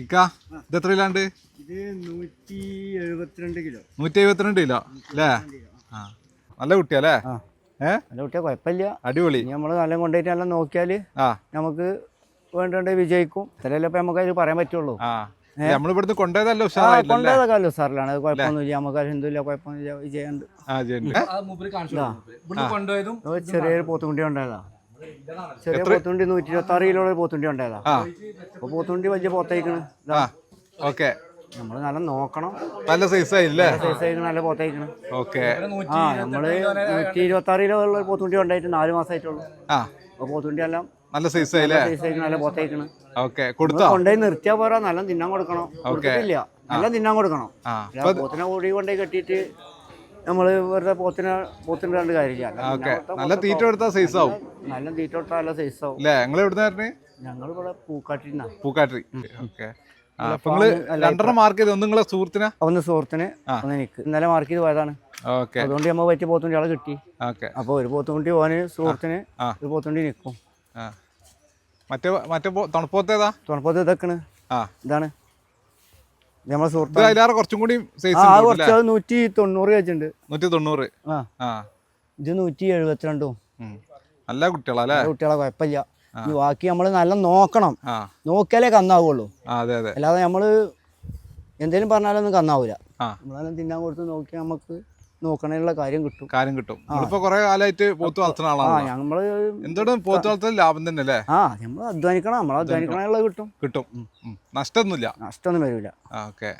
ഇക്ക ഇത് എത്രയിലാണ്ട്? ഇത് നൂറ്റി എഴുപത്തിരണ്ട് കിലോ. നൂറ്റി എഴുപത്തിരണ്ട് കിലോ അല്ലേ ആ. നല്ല കുട്ടിയല്ലേ ആ. ഏ? നല്ല കുട്ടിയാ കുഴപ്പമില്ല. അടിപൊളി. ഇനി നമ്മൾ നല്ല കൊണ്ടുപോയിട്ട് നല്ല നോക്കിയാൽ ആ. നമുക്ക് വേണ്ടേ വിജയിക്കും. ഇത്രയല്ലേ ഇപ്പം നമുക്ക് അതിൽ പറയാൻ പറ്റുള്ളൂ. ആ. നമ്മൾ ഇവിടുന്ന് കൊണ്ടുപോയതല്ലോ കൊണ്ടുപോയതൊക്കെ അത് കുഴപ്പമൊന്നുമില്ല നമുക്ക് കുഴപ്പമൊന്നുമില്ല ആ കൊണ്ടുപോയതും ചെറിയൊരു പോത്തുകുണ്ടി ഉണ്ടായതാ ചെറിയ പോത്തുണ്ടി നൂറ്റി ഇരുപത്തി ആറ് കിലോ പോത്തുണ്ടി ഉണ്ടായതാ. ആ. അപ്പൊ പോത്തുണ്ടി വലിയ പോത്തേക്കണ് ആ ഓക്കെ. നമ്മൾ നല്ല നോക്കണം. നല്ല സൈസ് ആയില്ലേ? സൈസ് ആയിക്കണ് നല്ല പോത്തേക്കണ് ഓക്കെ. ആ നമ്മൾ നൂറ്റി ഇരുപത്തി ആറ് കിലോ ഉള്ള പോത്തുണ്ടി ഉണ്ടായിട്ട് നാല് മാസമായിട്ടുള്ളൂ ആ. അപ്പൊ പോത്തുണ്ടി എല്ലാം നല്ല സൈസ് ആയില്ലേ? സൈസ് നല്ല പോത്തേക്കണ് ഓക്കെ കൊടുത്തോ? കൊണ്ടുപോയി നിർത്തിയാ പോരാ നല്ല തിന്നാൻ കൊടുക്കണം. കൊടുത്തിട്ടില്ല. നല്ല തിന്നാൻ കൊടുക്കണം. ആ. പോത്തിനെ ഓടി കൊണ്ടുപോയി കെട്ടിയിട്ട് നമ്മൾ വെറുതെ പോത്തിനെ പോത്തിന് രണ്ട് കാര്യമില്ല. നല്ല തീറ്റ കൊടുത്താ സൈസ് ആവും. നല്ല തീറ്റ കൊടുത്താൽ നല്ല സൈസ് ആവും. അല്ലേ എവിടുന്ന പറഞ്ഞേ ഞങ്ങളിവിടെ പൂക്കാട്ടിന്നാ പൂക്കാട്ടി ഓക്കെ. ആ അപ്പൊ നിങ്ങൾ രണ്ടെണ്ണം മാർക്ക് ചെയ്ത്? ഒന്ന് നിങ്ങളെ സുഹൃത്തിനാ? ഒന്ന് സുഹൃത്തിന് ഒന്ന് എനിക്ക്. ഇന്നലെ മാർക്ക് ചെയ്ത് പോയതാണ്. അതുകൊണ്ട് നമ്മൾ പറ്റിയ പോത്തുണ്ടി ആളെ കിട്ടി. അപ്പൊ ഒരു പോത്തുണ്ടി പോവാന് സുഹൃത്തിന്. ഒരു പോത്തുണ്ടി നിൽക്കും ആ. മറ്റേ മറ്റേ തണുപ്പോത്തേതാ? തുണപ്പത്ത് ഇതൊക്കെയാണ്. ഇതാണ്. ഇത് നമ്മളെ സുഹൃത്ത് അതിലാറ് കുറച്ചും കൂടി സൈസ് ആ ഉണ്ട് കുറച്ച് അത് നൂറ്റി തൊണ്ണൂറ് വെച്ചിട്ടുണ്ട് നൂറ്റി തൊണ്ണൂറ് ആ. ഇത് നൂറ്റി എഴുപത്തിരണ്ടും. നല്ല കുട്ടികളാ കുട്ടികളെ കുഴപ്പമില്ല. ബാക്കി നമ്മൾ നല്ല നോക്കണം. നോക്കിയാലേ കന്നാവുള്ളൂ. അല്ലാതെ നമ്മൾ എന്തേലും പറഞ്ഞാലൊന്നും കന്നാവൂല. നമ്മളെല്ലാം തിന്നാൻ കൊടുത്ത് നോക്കി നമുക്ക് നോക്കണേലുള്ള കാര്യം കിട്ടും. കാര്യം കിട്ടും. ഇപ്പൊ കൊറേ കാലമായിട്ട് പോത്ത് വളർത്തുന്ന ആളാണ് നമ്മൾ എന്തോടും പോത്ത് വളർത്തൽ ലാഭം തന്നെ അല്ലേ ആ നമ്മൾ അധ്വാനിക്കണം. നമ്മൾ അധ്വാനിക്കണേലുള്ള കിട്ടും. കിട്ടും. നഷ്ടമൊന്നുമില്ല. നഷ്ടമൊന്നും വരില്ല ഓക്കെ.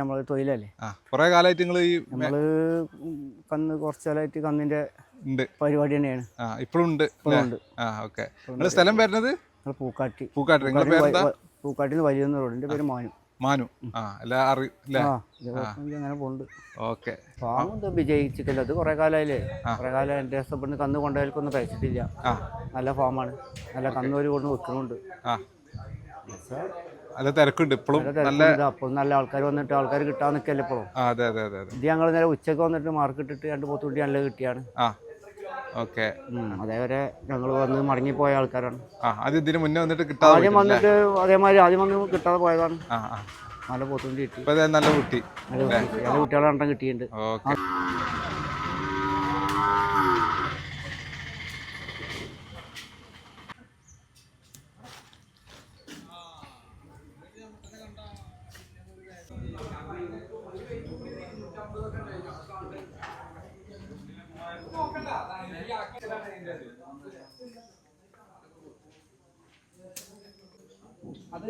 നമ്മൾ തൊഴിലല്ലേ. കൊറേ കാലമായിട്ട് നിങ്ങൾ ഈ നമ്മൾ കന്ന് കുറച്ച് കാലമായിട്ട് കന്നിന്റെ പരിപാടി തന്നെയാണ്. ഇപ്പോഴും ഉണ്ട് ഓക്കെ. സ്ഥലം വരുന്നത് പൂക്കാട്ടി. പൂക്കാട്ടി. പൂക്കാട്ടിൽ വലിയ റോഡിന്റെ പേര് മാനു. മാനു. ആ എല്ലാ അറി അല്ലേ? ആ ഇത് അങ്ങനെ പോണ്ട്. ഓക്കെ. ഫാം എന്താ വിജയിച്ചിട്ടില്ല അത് കുറെ കാലമായില്ലേ കുറെ കാലം എന്റെ ഇഷ്ടപ്പെടുന്ന കന്ന് കൊണ്ടുപോയാൽക്കൊന്നും കഴിച്ചിട്ടില്ല. ആ. നല്ല ഫാമാണ്. നല്ല കന്നൂര് കൊണ്ട് വെക്കുന്നുണ്ട് ആ. നല്ല തിരക്കുണ്ട് ഇപ്പോഴും നല്ല അപ്പോൾ നല്ല ആൾക്കാർ വന്നിട്ട് ആൾക്കാർ കിട്ടാൻ നിൽക്കല്ലേ ഇപ്പോഴും ഇത് ഞങ്ങൾ നേരെ ഉച്ചയ്ക്ക് വന്നിട്ട് മാർക്ക് ഇട്ടിട്ട് രണ്ട് പോത്തുണ്ടി നല്ല കിട്ടിയാണ്. ആ. ഓക്കെ. അതേവരെ ഞങ്ങൾ വന്ന് മടങ്ങിപ്പോയ ആൾക്കാരാണ്. ആ അത് ഇതിന് മുന്നേ വന്നിട്ട് കിട്ടാതെ ആദ്യം വന്നിട്ട് അതേമാതിരി ആദ്യം വന്ന് കിട്ടാതെ പോയതാണ്. ആ ആ. നല്ല പോത്തുണ്ടി കിട്ടി. ഇപ്പൊ നല്ല കുട്ടി. നല്ല കുട്ടി. നല്ല കുട്ടികളെ രണ്ടെണ്ണം കിട്ടിയിട്ടുണ്ട്. ഓക്കെ. അത്